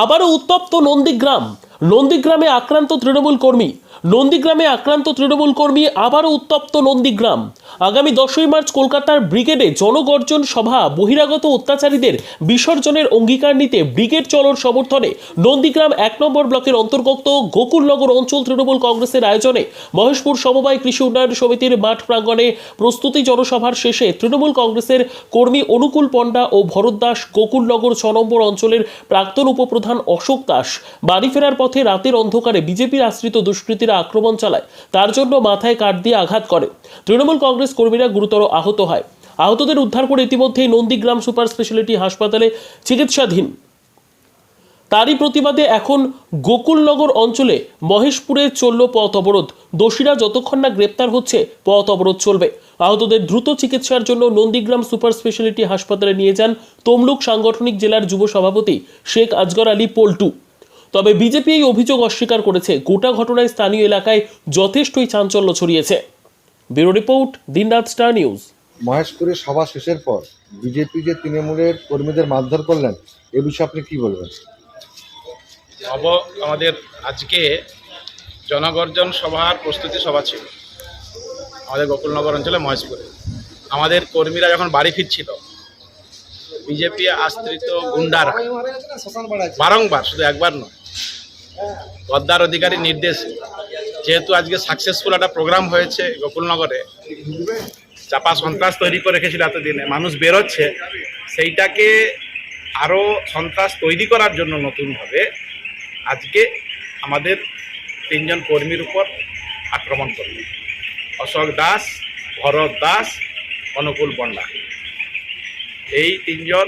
আবারও উত্তপ্ত নন্দীগ্রাম। নন্দীগ্রামে আক্রান্ত তৃণমূল কর্মী। নন্দীগ্রামে আক্রান্ত তৃণমূল কর্মী আবারও উত্তপ্ত নন্দীগ্রাম। আগামী দশই মার্চ কলকাতার ব্রিগেডে জনগর্জন সভা, বহিরাগত অত্যাচারীদের বিসর্জনের অঙ্গীকার নিতে ব্রিগেড চলোর সমর্থনে নন্দীগ্রাম এক নম্বর ব্লকের অন্তর্গত গোকুলনগর অঞ্চল তৃণমূল কংগ্রেসের আয়োজনে মহেশপুর সমবায় কৃষি উন্নয়ন সমিতির মাঠ প্রাঙ্গণে প্রস্তুতি জনসভার শেষে তৃণমূল কংগ্রেসের কর্মী অনুকূল পণ্ডা ও ভরত দাস গোকুলনগর ছ নম্বর অঞ্চলের প্রাক্তন উপপ্রধান অশোক দাস। বাড়ি ফেরার পথে রাতের অন্ধকারে বিজেপির আশ্রিত দুষ্কৃতীরা আক্রমণ চালায়। তার জন্য মাথায় কাঠ দিয়ে আঘাত করে। তৃণমূল কংগ্রেস কর্মীরা গুরুতর আহত হয়। আহতদের উদ্ধার করে ইতিমধ্যেই নন্দীগ্রাম সুপার স্পেশালিটি হাসপাতালে চিকিৎসাধীন। তারই প্রতিবাদে এখন গোকুলনগর অঞ্চলে মহেশপুরে চলল পথ অবরোধ। দোষীরা যতক্ষণ না গ্রেপ্তার হচ্ছে, পথ অবরোধ চলবে। আহতদের দ্রুত চিকিৎসার জন্য নন্দীগ্রাম সুপার স্পেশালিটি হাসপাতালে নিয়ে যান তমলুক সাংগঠনিক জেলার যুব সভাপতি শেখ আজগর আলী পল্টু। তবে বিজেপি এই অভিযোগ অস্বীকার করেছে। গোটা ঘটনায় স্থানীয় এলাকায় যথেষ্টই চাঞ্চল্য ছড়িয়েছে। ব্যুরো রিপোর্ট দিনরাত স্টার নিউজ। মহেশপুরে সভা শেষের পর বিজেপি যে তৃণমূলের কর্মীদের মারধর করলেন এ বিষয়ে আপনি কি বলবেন? আমাদের আজকে জনগর্জন সভার প্রস্তুতি সভা ছিল। আমাদের গোকুলনগর অঞ্চলে মহেশপুরে। আমাদের কর্মীরা যখন বাড়ি ফিরছিল বিজেপি আশ্রিত গুন্ডারা। বারংবার, শুধু একবার নয়। গদ্দার অধিকারী নির্দেশ, যেহেতু আজকে সাকসেসফুল একটা প্রোগ্রাম হয়েছে গোকুলনগরে, চাপা সন্ত্রাস তৈরি করে রেখেছিল এতদিনে, মানুষ বেরোচ্ছে, সেইটাকে আরও সন্ত্রাস তৈরি করার জন্য নতুনভাবে আজকে আমাদের তিনজন কর্মীর উপর আক্রমণ করল। অশোক দাস, ভরত দাস, অনুকূল পণ্ডা এই তিনজন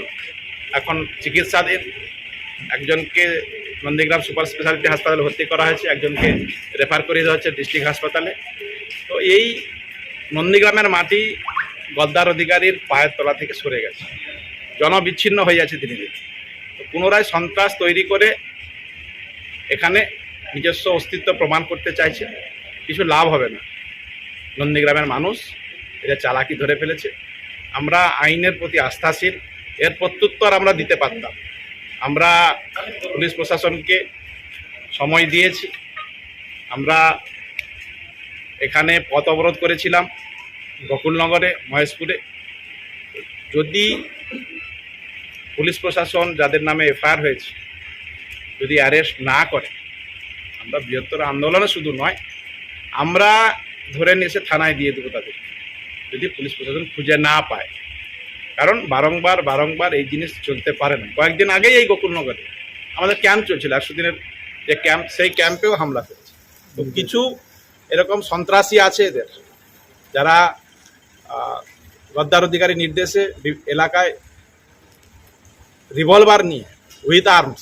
এখন চিকিৎসাধীন। একজনকে নন্দীগ্রাম সুপার স্পেশালিটি হাসপাতালে ভর্তি করা হয়েছে, একজনকে রেফার করে দেওয়া হচ্ছে ডিস্ট্রিক্ট হাসপাতালে। তো এই নন্দীগ্রামের মাটি গদ্দার অধিকারীর পায়ের তলা থেকে সরে গেছে। জনবিচ্ছিন্ন হয়ে যাচ্ছে ধীরে। তো পুনরায় সন্ত্রাস তৈরি করে এখানে নিজস্ব অস্তিত্ব প্রমাণ করতে চাইছে। কিছু লাভ হবে না। নন্দীগ্রামের মানুষ এটা চালাকি ধরে ফেলেছে। আমরা আইনের প্রতি আস্থাশীল, এর প্রত্যুত্তর আমরা দিতে পারতাম। আমরা পুলিশ প্রশাসনকে সময় দিয়েছি। আমরা এখানে পথ অবরোধ করেছিলাম গোকুলনগরে, মহেশপুরে। যদি পুলিশ প্রশাসন যাদের নামে এফআইআর হয়েছে, যদি অ্যারেস্ট না করে, আমরা বৃহত্তর আন্দোলনে শুধু নয়, আমরা ধরে নিয়ে এসে থানায় দিয়ে দেবো তাদের যদি পুলিশ প্রশাসন খুঁজে না পায়। কারণ বারংবার বারংবার এই জিনিস চলতে পারে না। কয়েকদিন আগেই এই গোকুলনগরে আমাদের ক্যাম্প চলছিল একশো দিনের যে ক্যাম্প, সেই ক্যাম্পেও হামলা করেছে। তো কিছু এরকম সন্ত্রাসী আছে এদের, যারা গদ্দার অধিকারী নির্দেশে এলাকায় রিভলভার নিয়ে উইথ আর্মস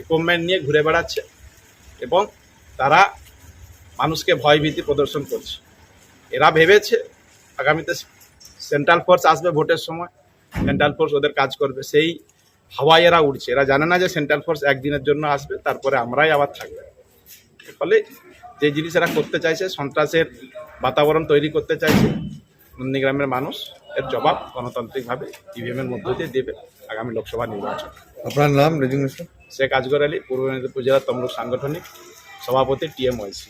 ইকুইপমেন্ট নিয়ে ঘুরে বেড়াচ্ছে এবং তারা মানুষকে ভয়ভীতি প্রদর্শন করছে। এরা ভেবেছে আগামীতে সেন্ট্রাল ফোর্স আসবে ভোটের সময়। সেন্ট্রাল ফোর্স ওদের কাজ করবে। সেই হাওয়ায় এরা উড়ছে। এরা জানে না যে সেন্ট্রাল ফোর্স একদিনের জন্য আসবে তারপরে আমরাই আবার থাকবে। ফলে যে জিনিস এরা করতে চাইছে সন্ত্রাসের বাতাবরণ তৈরি করতে চাইছে নন্দীগ্রামের মানুষ এর জবাব গণতান্ত্রিকভাবে ইভিএমের মধ্য দিয়ে দেবে আগামী লোকসভা নির্বাচন। আপনার নাম রেজিগনেশন শেখ আজগর আলী পূর্ব মেদিনীপুর জেলার তমলুক সাংগঠনিক সভাপতি টিএমওয়াইসি